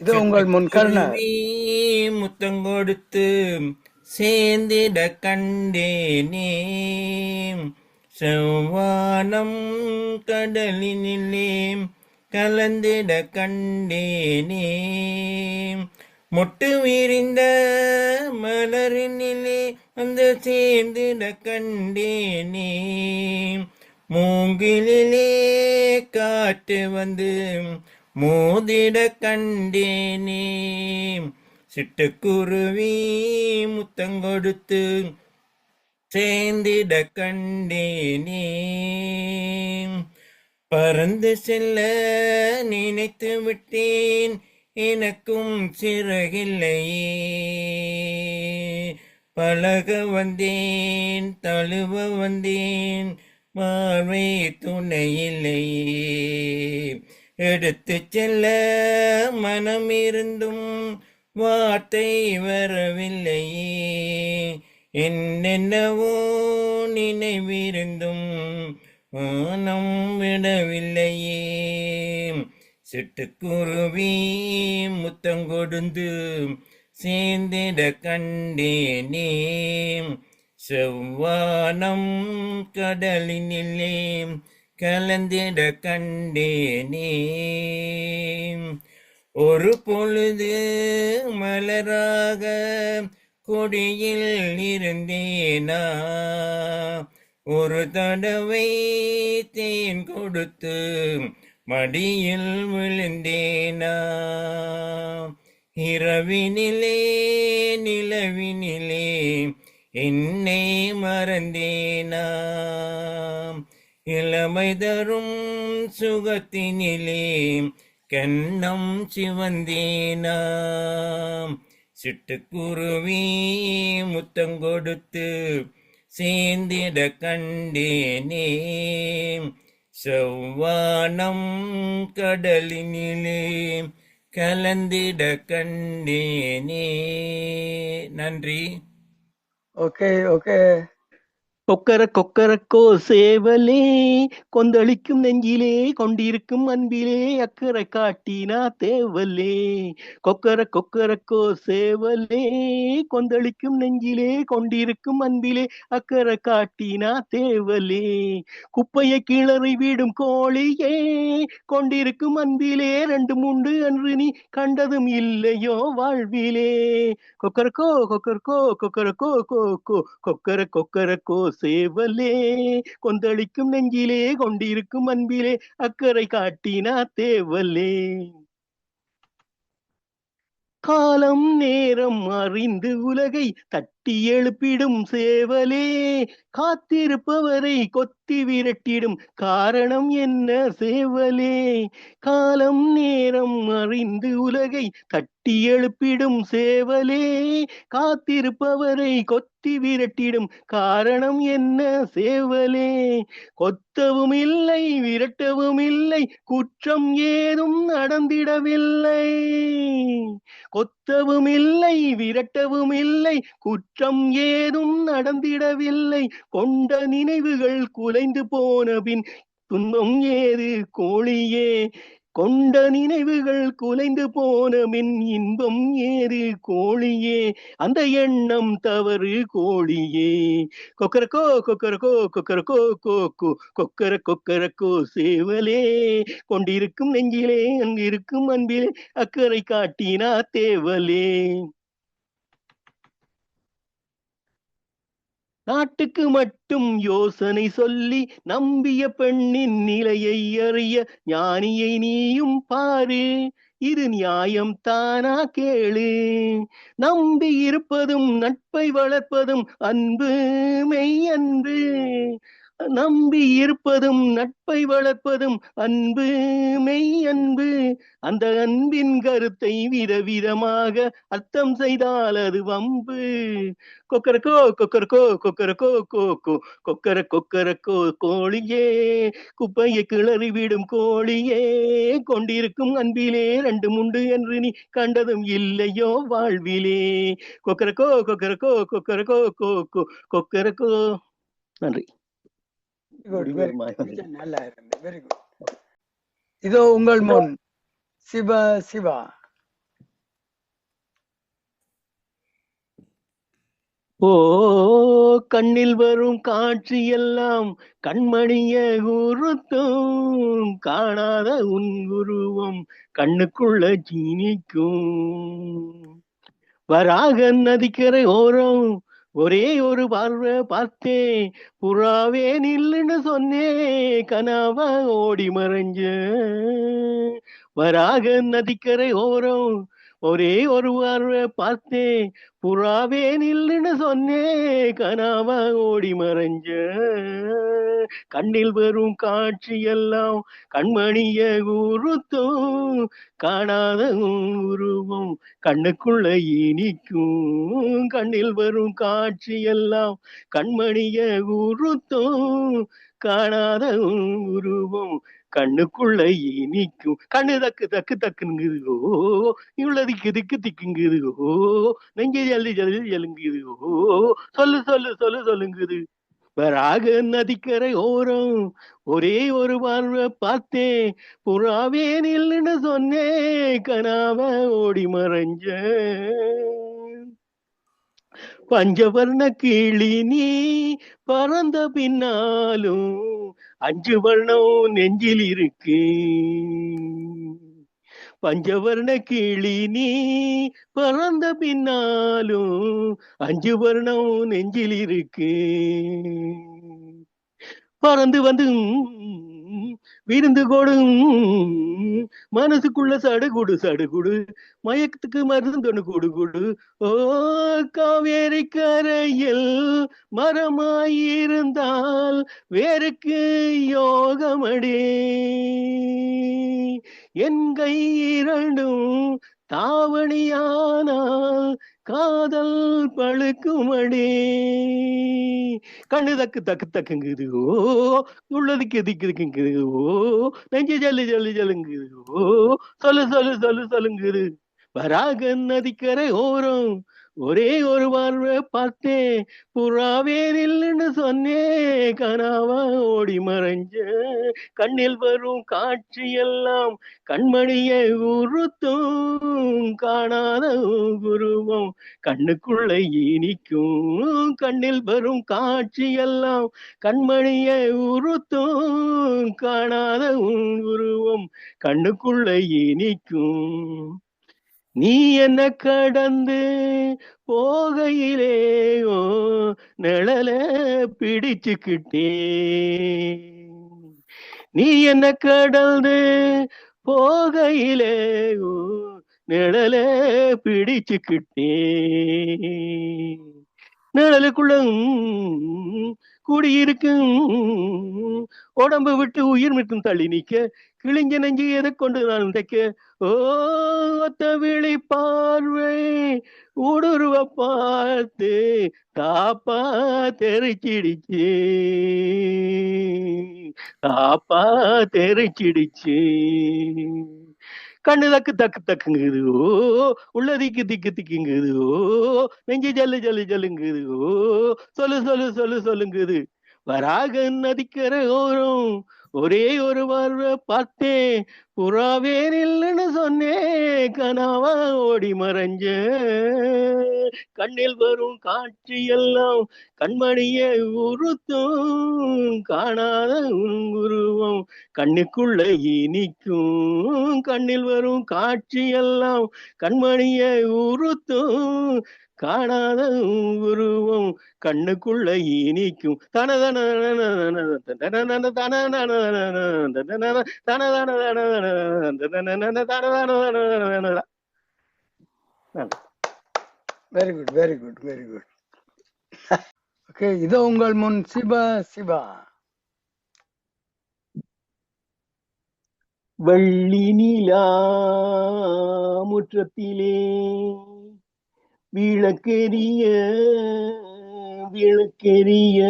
இது உங்கள் முன் கருணா. குருவி முத்தங்கொடுத்து சேர்ந்திட கண்டேனே செவ்வானம் கடலினிலே கலந்திட கண்டேனே மொட்டு விரிந்த மலரினிலே வந்து சேர்ந்திட கண்டேனே மூங்கிலே காற்று வந்து மோதிட கண்டேனே. சிட்டுக்குருவி முத்தங்கொடுத்து சேர்ந்திட கண்டேனே. பறந்து செல்ல நினைத்து விட்டேன் எனக்கும் சிறகில்லையே. பழக வந்தேன் தழுவ வந்தேன் பார்வை துணையில்லையே. எடுத்து செல்ல மனம் இருந்தும் வார்த்தை வரவில்லையே என்னென்னவோ நினைவிருந்தும் மனம் விடவில்லையே சிட்டுக்குருவி முத்தங்கொடுந்து சேர்ந்திட கண்டேனே. செவ்வானம் கடலினிலே கலந்திட கண்டேனே. ஒரு பொழுது மலராக கொடியில் இருந்தேனா. ஒரு தடவை தேன் கொடுத்து மடியில் விழுந்தேனா. இரவினிலே நிலவினிலே என்னை மறந்தேனா. இளமை தரும் சுகத்தினிலே கண்ணம் சிவந்தேனாம். சிட்டுக்குருவி முத்தங்கொடுத்து சேர்ந்திட கண்டேனே செவ்வானம் கடலினிலே கலந்திட கண்டேனே. நன்றி. Okay okay. கொக்கர கொக்கரக்கோ சேவலே கொந்தளிக்கும் நெஞ்சிலே கொண்டிருக்கும் அன்பிலே அக்கறை காட்டினா தேவலே. கொக்கர கொக்கரக்கோ சேவலே கொந்தளிக்கும் நெஞ்சிலே கொண்டிருக்கும் அன்பிலே அக்கறை காட்டினா தேவலே. குப்பையை கிளறி விடும் கோழியே கொண்டிருக்கும் அன்பிலே ரெண்டு மூன்று அன்று நீ கண்டதும் இல்லையோ வாழ்விலே. கொக்கரக்கோ கொக்கரக்கோ கொக்கரக்கோ கோ கோ கொக்கர கொக்கரக்கோ சேவலே கொந்தளிக்கும் நெஞ்சிலே கொண்டிருக்கும் அன்பிலே அக்கறை காட்டினா தேவலே. காலம் நேரம் அறிந்து உலகை தட்டி எழுப்பிடும் சேவலே. காத்திருப்பவரை கொத்தி விரட்டிடும். காரணம் என்ன சேவலே? காலம் நேரம் அறிந்து உலகை தட்டி எழுப்பிடும் சேவலே. காத்திருப்பவரை கொத்தி விரட்டிடும். காரணம் என்ன சேவலே? கொத்தவும் இல்லை விரட்டவும் இல்லை. குற்றம் ஏதும் நடந்திடவில்லை. கொத்தவும் இல்லை விரட்டவும் இல்லை. குற்றம் குற்றம் ஏதும் நடந்திடவில்லை. கொண்ட நினைவுகள் குலைந்து போனபின் துன்பம் ஏது கோழியே? கொண்ட நினைவுகள் குலைந்து போன மின் இன்பம் ஏறு கோழியே? அந்த எண்ணம் தவறு கோழியே. கொக்கரக்கோ கொக்கரக்கோ கொக்கரக்கோ கோக்கோ கொக்கர கொக்கரக்கோ சேவலே. கொண்டிருக்கும் நெஞ்சிலே அங்கிருக்கும் அன்பிலே அக்கறை காட்டினா தேவலே. நாட்டுக்கு மட்டும் யோசனை சொல்லி நம்பிய பெண்ணின் நிலையை அறிய ஞானியை நீயும் பாரு. இது நியாயம் தானா கேளு. நம்பி இருப்பதும் நட்பை வளர்ப்பதும் அன்பு மெய் அன்பு. நம்பி இருப்பதும் நட்பை வளர்ப்பதும் அன்பு மெய் அன்பு. அந்த அன்பின் கருத்தை விதவிதமாக அர்த்தம் செய்தால் அது வம்பு. கொக்கரக்கோ கொக்கரக்கோ கொக்கரக்கோ கோக்கோ கொக்கர கொக்கரக்கோ கோழியே. குப்பையை கிளறி விடும் கோழியே. கொண்டிருக்கும் அன்பிலே ரெண்டு முண்டு என்று நீ கண்டதும் இல்லையோ வாழ்விலே. கொக்கரக்கோ கொக்கரக்கோ கொக்கரக்கோ கோக்கோ கொக்கரக்கோ. நன்றி. இதோ உங்கள் முன் சிவ சிவா. ஓ கண்ணில் வரும் காட்சி எல்லாம் கண்மணிய உறுத்தும். காணாத உன் குருவம் கண்ணுக்குள்ள ஜீனிக்கும். வராக நதிக்கரை ஓரம் ஒரே ஒரு பார்வை பார்த்தேன் புறாவே நில்லுன்னு சொன்னேன் கனவா ஓடி மறைஞ்ச. வராக நதிக்கரை ஓரம் ஒரே ஒருவர் பார்வை பார்த்தேன் புறாவே நில்லுன்னு சொன்னே கனாவா ஓடி மறைஞ்ச. கண்ணில் வரும் காட்சி எல்லாம் கண்மணிய உருத்தும் காணாத உருவம் கண்ணுக்குள்ள இனிக்கும். கண்ணில் வரும் காட்சி எல்லாம் கண்மணிய உருத்தும் காணாத உருவம் கண்ணுக்குள்ள இனிக்கும் கண்ணு தக்கு தக்கு தக்குங்குதுகோ ஓ இவ்வளவு திக்கு திக்கு திக்குங்குதுகோ நெஞ்சு ஜல்லி ஜல்லி ஜலுங்குதுகோ சொல்லு சொல்லு சொல்லு சொல்லுங்குது. வராக நதிக்கரை ஓரம் ஒரே ஒரு பார்வை பார்த்தேன். புறாவே நில்லுன்னு சொன்னேன். கனாவ ஓடி மறைஞ்ச பஞ்சவர்ண கிளி நீ பறந்த பின்னாலும் அஞ்சு வர்ணம் நெஞ்சில் இருக்கு. பஞ்சவர்ண கிளி நீ பறந்த பின்னாலும் அஞ்சு வர்ணம் நெஞ்சில் இருக்கு. பறந்து வந்து விருந்து கொடும். மனசுக்குள்ள சடுகுடு சடுகுடு. மயக்கத்துக்கு மருந்து குடு குடு. ஓ காவேரி கரையில் மரமாயிருந்தால் வேருக்கு யோகமடே. என் கை இரண்டும் தாவணியானால் காதல் பழுக்குமடி. கண்ணு தக்கு தக்கு தக்குங்குது ஓ உள்ளதுக்கு திக்கு திக்குங்குது ஓ நெஞ்சு ஜல்லு ஜல்லு ஜல்லுங்குது ஓ சொல்லு சொல்லு சொல்லு சொல்லுங்குது வராக நதிக்கரை ஓரம் ஒரே ஒரு பார்வை பார்த்தேன். புறாவே நில்லுன்னு சொன்னேன் கனாவா ஓடி மறைஞ்ச. கண்ணில் வரும் காட்சி எல்லாம் கண்மணியை உறுத்தும். காணாத குருவம் கண்ணுக்குள்ள இனிக்கும். கண்ணில் வரும் காட்சி எல்லாம் கண்மணியை உறுத்தும். காணாத உருவம் கண்ணுக்குள்ள இனிக்கும். நீ என்ன கடந்து போகையிலேயோ நிழல பிடிச்சுக்கிட்டே. நீ என்ன கடந்து போகையிலேயோ நிழல பிடிச்சுக்கிட்டே. நிழலுக்குள்ள குடியிருக்கும். உடம்பு விட்டு உயிர் மட்டும் தள்ளி நிக்க கிழிஞ்ச நெஞ்சு எதை கொண்டு நான் தைக்க? ஓத்த விழி பார்வை ஊடுருவ பார்த்து தாப்பா தெரிச்சிடுச்சு. தாப்பா தெரிச்சிடுச்சு. கண்ணு தக்கு தக்கு தக்குங்குதுவோ ஓ உள்ள திக்கு திக்கு திக்குங்குதுவோ நெஞ்சு ஜல்லு ஜல்லு ஜல்லுங்குதுவோ சொல்லு சொல்லு சொல்லு சொல்லுங்குது. வராக நதிக்கர ஓரம் ஒரே ஒரு பார்வை பார்த்தேன். புறாவே இல்லைன்னு சொன்னேன் கனவா ஓடி மறைஞ்ச கண்ணில் வரும் காட்சி எல்லாம் கண்மணியை உறுத்தும் காணாத உருவம் கண்ணுக்குள்ள இனிக்கும் கண்ணில் வரும் காட்சி எல்லாம் கண்மணியை உறுத்தும் காணாத உருவம் கண்ணுக்குள்ள இனிக்கும் தனதன very good very good very good okay இதோ உங்கள் முன் சிவா சிவா வள்ளி நிலா முற்றத்திலே விளக்கெரிய விளக்கெரிய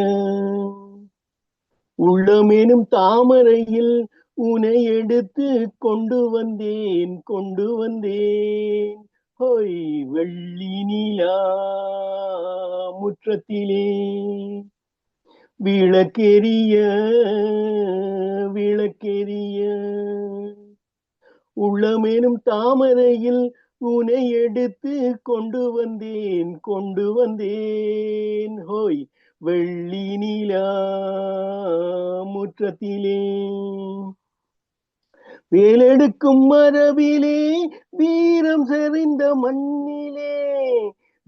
உள்ளமெனும் தாமரையில் உனை எடுத்து கொண்டு வந்தேன் கொண்டு வந்தேன். ஹோய் வெள்ளி நிலா முற்றத்திலே. விளக்கெரிய விளக்கெரிய உள்ளமேனும் தாமரையில் உனை எடுத்து கொண்டு வந்தேன் கொண்டு வந்தேன். ஹோய் வெள்ளி நிலா முற்றத்திலே. வேலெடுக்கும் மரபிலே வீரம் செறிந்த மண்ணிலே.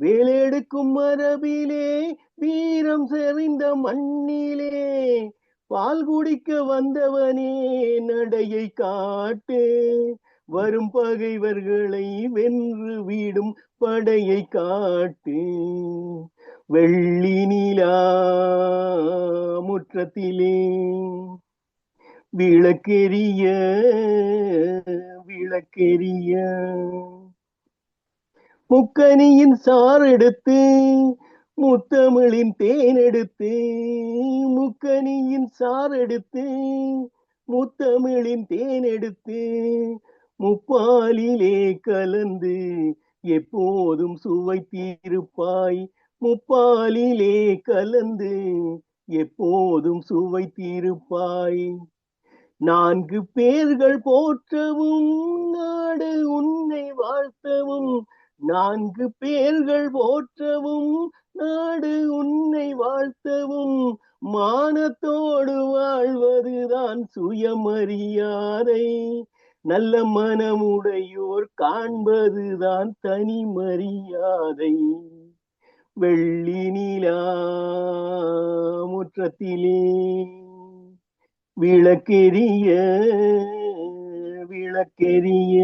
வேலெடுக்கும் மரபிலே வீரம் செறிந்த மண்ணிலே. பால் குடிக்க வந்தவனே நடையை காட்டு. வரும் பகைவர்களை வென்று வீடும் படையை காட்டு. வெள்ளி நிலா முற்றத்திலே விளக்கெரிய விளக்கெரிய முக்கனியின் சார் எடுத்து முத்தமிழின் தேன் எடுத்து முக்கனியின் சார் எடுத்து முத்தமிழின் தேன் எடுத்து முப்பாலிலே கலந்து எப்போதும் சுவைத்தீருப்பாய். முப்பாலிலே கலந்து எப்போதும் சுவைத்தீருப்பாய். நான்கு பேர்கள் போற்றவும் நாடு உன்னை வாழ்த்தவும். நான்கு பேர்கள் போற்றவும் நாடு உன்னை வாழ்த்தவும். மானத்தோடு வாழ்வதுதான் சுயமரியாதை. நல்ல மனமுடையோர் காண்பதுதான் தனி மரியாதை. வெள்ளி நிலா முற்றத்திலே விளக்கெரிய விளக்கெரிய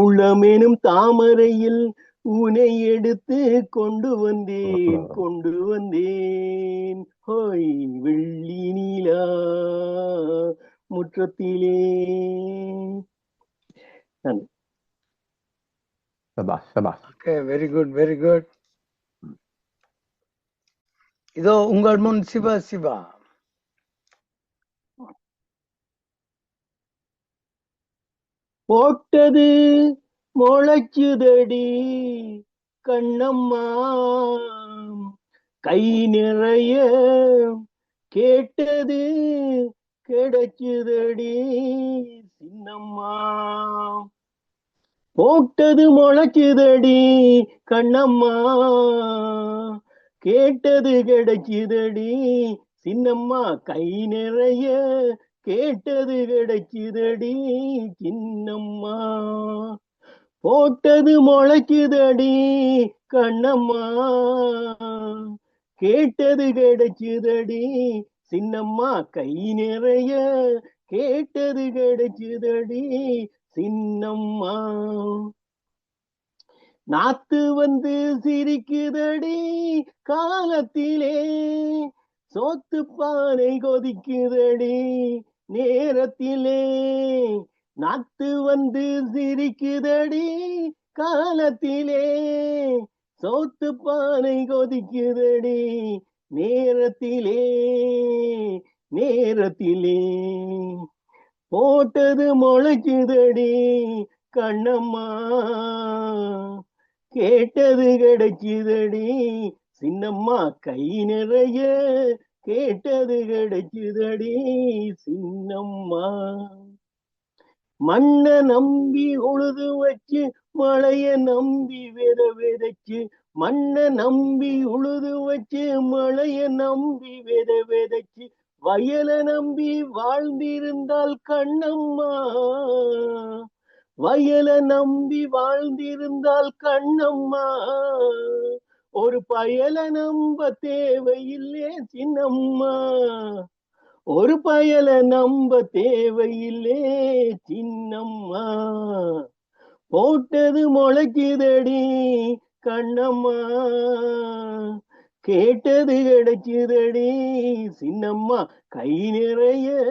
உள்ளமெனும் தாமரையில் உனை எடுத்து கொண்டு வந்தேன் கொண்டு வந்தேன். ஹோய் வெள்ளி நிலா முற்றத்திலே. வெரி குட் வெரி குட் இதோ உங்கள் முன் சிவா சிவா. போட்டது முளைச்சுதடி கண்ணம்மா. கை நிறைய கேட்டது கிடைச்சுதடி சின்னம்மா. போட்டது முளைச்சுதடி கண்ணம்மா. கேட்டது கிடைச்சுதடி சின்னம்மா. கை நிறைய கேட்டது கிடைக்குதடி சின்னம்மா. போட்டது முளைக்குதடி கண்ணம்மா. கேட்டது கிடைச்சுதடி சின்னம்மா. கை நிறைய கேட்டது கிடைச்சுதடி சின்னம்மா. நாத்து வந்து சிரிக்குதடி காலத்திலே சோத்து பானை கொதிக்குதடி நேரத்திலே நாத்து வந்து சிரிக்குதடி காலத்திலே சோத்து பானை கொதிக்குதடி நேரத்திலே நேரத்திலே. போட்டது முளைக்குதடி கண்ணம்மா. கேட்டது கிடைக்குதடி சின்னம்மா கை நிறைய கேட்டது கிடைச்சுதடி சின்னம்மா. மண்ண நம்பி உழுது வச்சு மழைய நம்பி வித விதைச்சு மண்ண நம்பி உழுது வச்சு மழைய நம்பி வித விதைச்சு வயல நம்பி வாழ்ந்திருந்தால் கண்ணம்மா. வயல நம்பி வாழ்ந்திருந்தால் கண்ணம்மா. ஒரு பயல நம்ப தேவையில்லே சின்னம்மா. ஒரு பயல நம்ப தேவையில்லே சின்னம்மா. போட்டது முளைக்குதடி கண்ணம்மா. கேட்டது கிடைச்சுதடி சின்னம்மா. கை நிறைய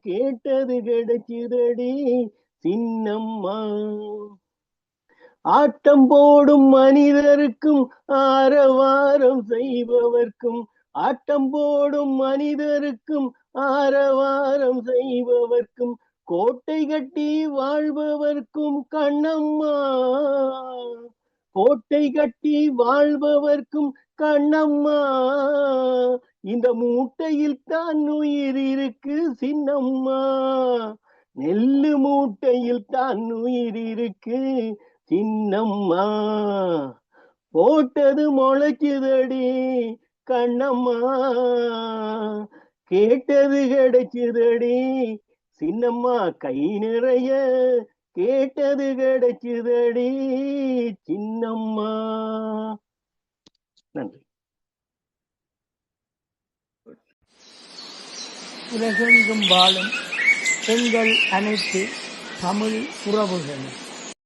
கேட்டது கிடைச்சுதடி சின்னம்மா. ஆட்டம் போடும் மனிதருக்கும் ஆரவாரம் செய்பவர்க்கும். ஆட்டம் போடும் மனிதருக்கும் ஆரவாரம் செய்பவர்க்கும். கோட்டை கட்டி வாழ்பவர்க்கும் கண்ணம்மா. கோட்டை கட்டி வாழ்பவர்க்கும் கண்ணம்மா. இந்த மூட்டையில் தான் உயிர் இருக்கு சின்னம்மா. நெல்லு மூட்டையில் தான் உயிர் இருக்கு. சின்னம்மா போட்டது முளைக்குதடி கண்ணம்மா. கேட்டது கிடைச்சுதடி சின்னம்மா கை நிறைய கேட்டது கிடைச்சுதடி சின்னம்மா. நன்றி. உலகெங்கும் வாழும் பெண்கள் அனைத்து தமிழ் உறவுகள்